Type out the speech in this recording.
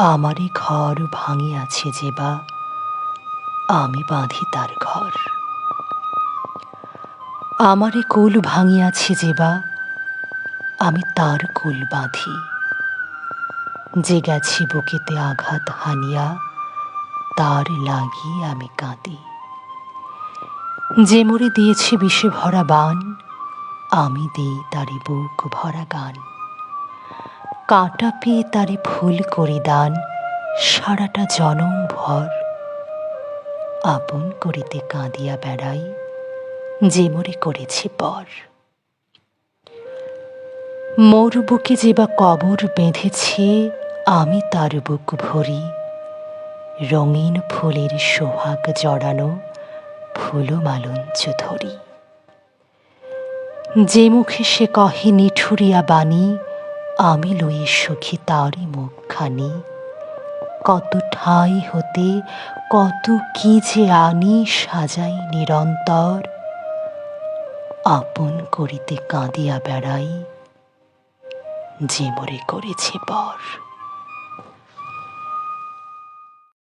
আমারই ঘর ভাঙিয়াছে যে বা, আমি বাঁধি তার ঘর। আমারে কুল ভাঙিয়াছে যে বা, আমি তার কুল বাঁধি। যে গেছি বুকেতে আঘাত হানিয়া, তার লাগি আমি কাঁদি। যে মরে দিয়েছে বিষে ভরা বান, আমি দিই তারে বুক ভরা গান। কাটা পেয়ে তারে ফুল করি দান, সারাটা জনম ভর। আপন করিতে কাঁদিয়া বেড়াই, যে মরে করেছে পর। মোর বুকে যে বা কবর বেঁধেছে, আমি তার বুক ভরি। রঙিন ফুলের সোহাগ জড়ানো, ফুল মালঞ্চ ধরি। যে মুখে সে কহে নিঠুরিয়া বাণী আমি লই সখী তারই মুখখানি। কত ঠাই হতে, কত কি যে আনি সাজাই নিরন্তর। আপন করিতে কাঁদিয়া বেড়াই, যে মরে করেছে পর